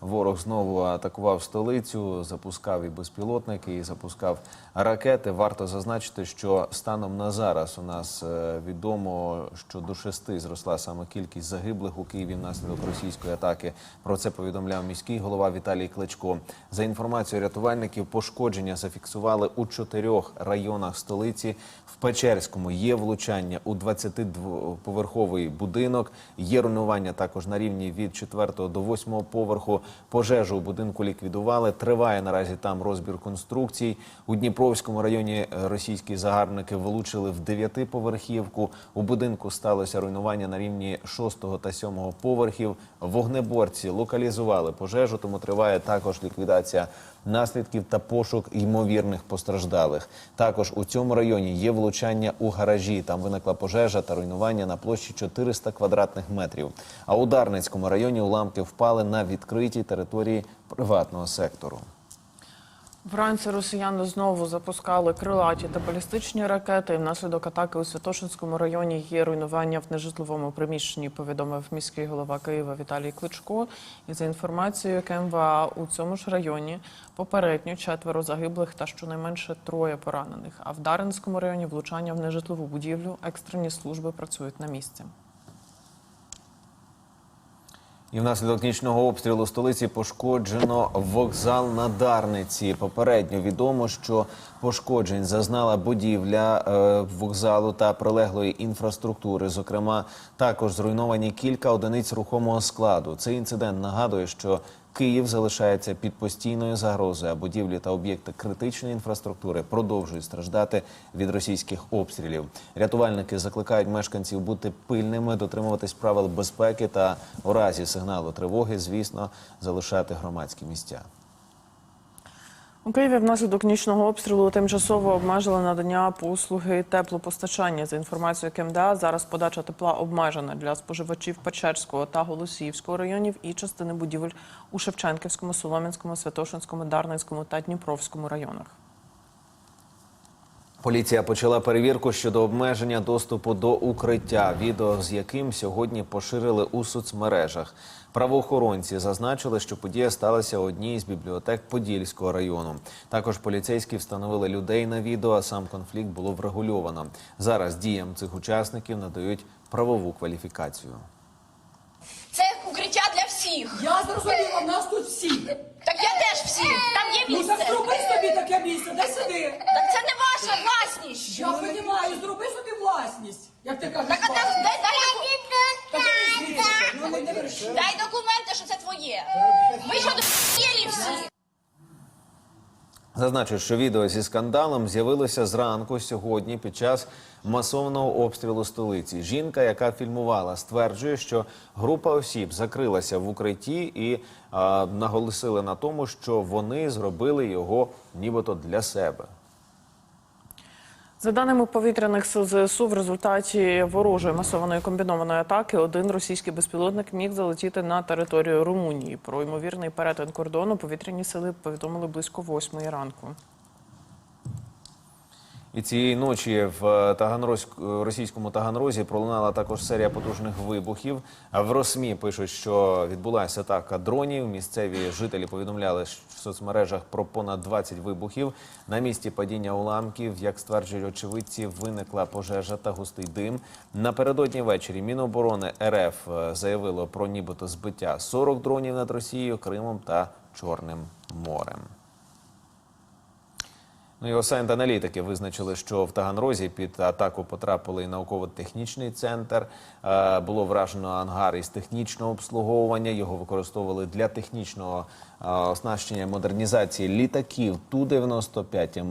Ворог знову атакував столицю, запускав і безпілотники, і запускав ракети. Варто зазначити, що станом на зараз у нас е, відомо, що до шести зросла саме кількість загиблих у Києві внаслідок російської атаки. Про це повідомляв міський голова Віталій Кличко. За інформацією рятувальників, пошкодження зафіксували у чотирьох районах столиці. В Печерському є влучання у 22-поверховий будинок. Є руйнування також на рівні від 4 до 8 поверху. Пожежу у будинку ліквідували. Триває наразі там розбір конструкцій. У Дніпровському районі російські загарбники влучили в 9-поверхівку. У будинку сталося руйнування на рівні шостого та сьомого поверхів. Вогнеборці локалізували пожежу, тому триває також ліквідація наслідків та пошук ймовірних постраждалих. Також у цьому районі є влучання у гаражі. Там виникла пожежа та руйнування на площі 400 квадратних метрів. А у Дарницькому районі уламки впали на відкритій території приватного сектору. Вранці росіяни знову запускали крилаті та балістичні ракети. Внаслідок атаки у Святошинському районі є руйнування в нежитловому приміщенні. Повідомив міський голова Києва Віталій Кличко. І за інформацією КМВА у цьому ж районі попередньо четверо загиблих та щонайменше троє поранених. А в Даринському районі влучання в нежитлову будівлю. Екстрені служби працюють на місці. І внаслідок нічного обстрілу столиці пошкоджено вокзал на Дарниці. Попередньо відомо, що пошкоджень зазнала будівля е, вокзалу та прилеглої інфраструктури. Зокрема, також зруйновані кілька одиниць рухомого складу. Цей інцидент нагадує, що Київ залишається під постійною загрозою, а будівлі та об'єкти критичної інфраструктури продовжують страждати від російських обстрілів. Рятувальники закликають мешканців бути пильними, дотримуватись правил безпеки та у разі сигналу тривоги, звісно, залишати громадські місця. У Києві внаслідок нічного обстрілу тимчасово обмежили надання послуги теплопостачання. За інформацією КМДА, зараз подача тепла обмежена для споживачів Печерського та Голосіївського районів і частини будівель у Шевченківському, Солом'янському, Святошинському, Дарницькому та Дніпровському районах. Поліція почала перевірку щодо обмеження доступу до укриття, відео з яким сьогодні поширили у соцмережах. Правоохоронці зазначили, що подія сталася у одній з бібліотек Подільського району. Також поліцейські встановили людей на відео, а сам конфлікт було врегульовано. Зараз діям цих учасників надають правову кваліфікацію. Це укриття для всіх. Я зрозуміла, нас тут всі. Так я теж всі. Там є Ну місце. так зроби собі таке місце, дай сюди. Так це не ваша власність. Я розумію, зроби собі власність. Як ти кажеш, Так а дай, власність. дай, дай, Так ти звідси, ну не дай документи, що це твоє. Ви що до всі? Зазначу, що відео зі скандалом з'явилося зранку сьогодні під час масовного обстрілу столиці. Жінка, яка фільмувала, стверджує, що група осіб закрилася в укритті і а, наголосили на тому, що вони зробили його нібито для себе. За даними повітряних сил ЗСУ, в результаті ворожої масованої комбінованої атаки один російський безпілотник міг залетіти на територію Румунії. Про ймовірний перетин кордону повітряні сили повідомили близько восьмої ранку. І цієї ночі в е, Таганрозь- російському Таганрозі пролунала також серія потужних вибухів. В Росмі пишуть, що відбулася атака дронів. Місцеві жителі повідомляли в соцмережах про понад 20 вибухів. На місці падіння уламків, як стверджують очевидці, виникла пожежа та густий дим. Напередодні ввечері Міноборони РФ е, заявило про нібито збиття 40 дронів над Росією, Кримом та Чорним морем. Ну і осайнт-аналітики визначили, що в Таганрозі під атаку потрапили і науково-технічний центр. Е, Було вражено ангар із технічного обслуговування. Його використовували для технічного е, оснащення модернізації літаків Ту-95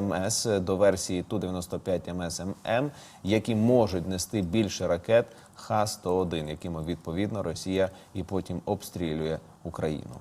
МС до версії Ту-95 МС-ММ, які можуть нести більше ракет Х-101, якими відповідно Росія і потім обстрілює Україну.